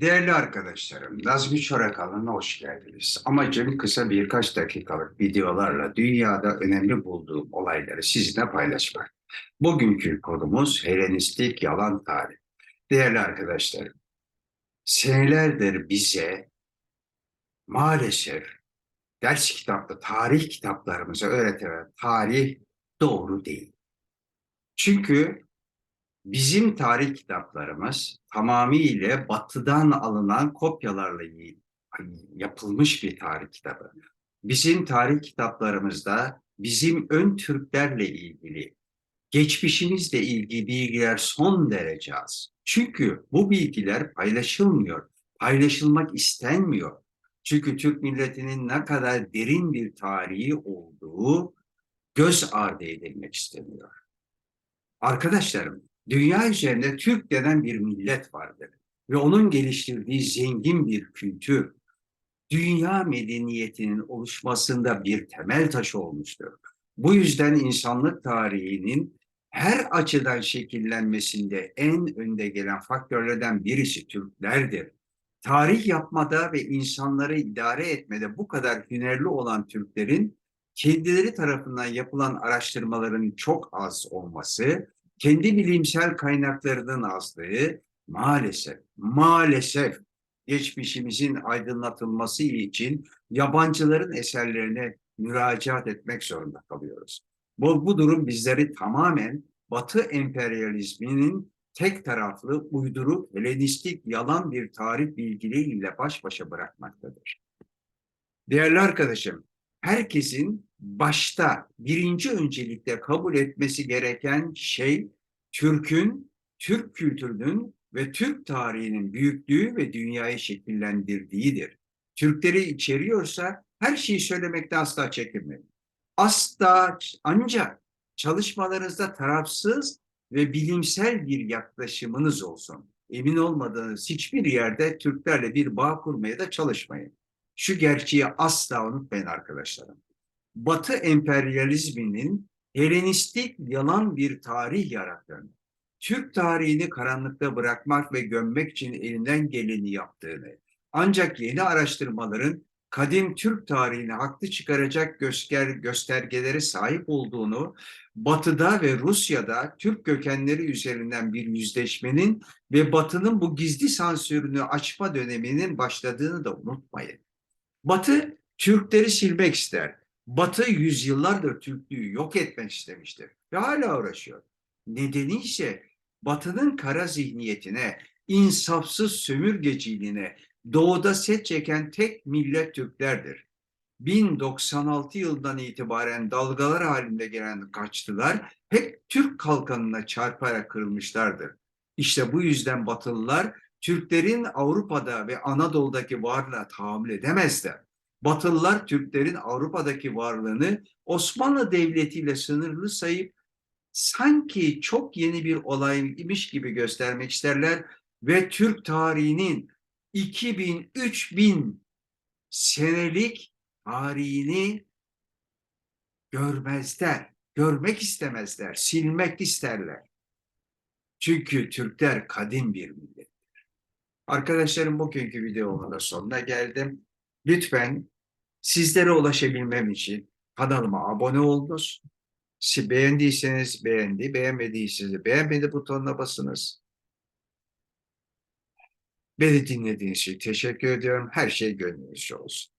Değerli arkadaşlarım, Nazmi Çorak alanına hoş geldiniz. Amacım kısa birkaç dakikalık videolarla dünyada önemli bulduğum olayları sizinle paylaşmak. Bugünkü konumuz Helenistik yalan tarih. Değerli arkadaşlarım, senelerdir bize maalesef ders kitaplı, tarih kitaplarımıza öğretilen tarih doğru değil. Çünkü Bizim tarih kitaplarımız tamamıyla batıdan alınan kopyalarla yapılmış bir tarih kitabı. Bizim tarih kitaplarımızda bizim ön Türklerle ilgili, geçmişimizle ilgili bilgiler son derece az. Çünkü bu bilgiler paylaşılmıyor, paylaşılmak istenmiyor. Çünkü Türk milletinin ne kadar derin bir tarihi olduğu göz ardı edilmek isteniyor. Arkadaşlarım, dünya üzerinde Türk denen bir millet vardır ve onun geliştirdiği zengin bir kültür, dünya medeniyetinin oluşmasında bir temel taşı olmuştur. Bu yüzden insanlık tarihinin her açıdan şekillenmesinde en önde gelen faktörlerden birisi Türklerdir. Tarih yapmada ve insanları idare etmede bu kadar hünerli olan Türklerin kendileri tarafından yapılan araştırmaların çok az olması kendi bilimsel kaynaklarının azlığı maalesef, maalesef geçmişimizin aydınlatılması için yabancıların eserlerine müracaat etmek zorunda kalıyoruz. Bu, bu durum bizleri tamamen Batı emperyalizminin tek taraflı, uyduruk, Helenistik, yalan bir tarih bilgileriyle baş başa bırakmaktadır. Değerli arkadaşım, herkesin başta birinci öncelikle kabul etmesi gereken şey Türk'ün, Türk kültürünün ve Türk tarihinin büyüklüğü ve dünyayı şekillendirdiğidir. Türkleri içeriyorsa her şeyi söylemekte asla çekinmeyin. Asla ancak çalışmalarınızda tarafsız ve bilimsel bir yaklaşımınız olsun. Emin olmadığınız hiçbir yerde Türklerle bir bağ kurmaya da çalışmayın. Şu gerçeği asla unutmayın arkadaşlarım. Batı emperyalizminin Helenistik yalan bir tarih yarattığını, Türk tarihini karanlıkta bırakmak ve gömmek için elinden geleni yaptığını, ancak yeni araştırmaların kadim Türk tarihini haklı çıkaracak göster göstergelere sahip olduğunu, Batı'da ve Rusya'da Türk kökenleri üzerinden bir yüzleşmenin ve Batı'nın bu gizli sansürünü açma döneminin başladığını da unutmayın. Batı Türkleri silmek ister. Batı yüzyıllardır Türklüğü yok etmek istemiştir ve hala uğraşıyor. Nedeni ise Batı'nın kara zihniyetine, insafsız sömürgeciliğine doğuda set çeken tek millet Türklerdir. 1096 yıldan itibaren dalgalar halinde gelen kaçtılar hep Türk kalkanına çarparak kırılmışlardır. İşte bu yüzden Batılılar Türklerin Avrupa'da ve Anadolu'daki varlığına tahammül edemezler. Batılılar Türklerin Avrupa'daki varlığını Osmanlı Devleti ile sınırlı sayıp sanki çok yeni bir olaymış gibi göstermek isterler ve Türk tarihinin 2000-3000 senelik tarihini görmezler, görmek istemezler, silmek isterler. Çünkü Türkler kadim bir millettir. Arkadaşlarım bugünkü videomun da sonuna geldim. Lütfen sizlere ulaşabilmem için kanalıma abone olunuz. Si- Beğendiyseniz beğendi, beğenmediyseniz beğenmedi butonuna basınız. Beni dinlediğiniz için teşekkür ediyorum. Her şey gönlünüzce olsun.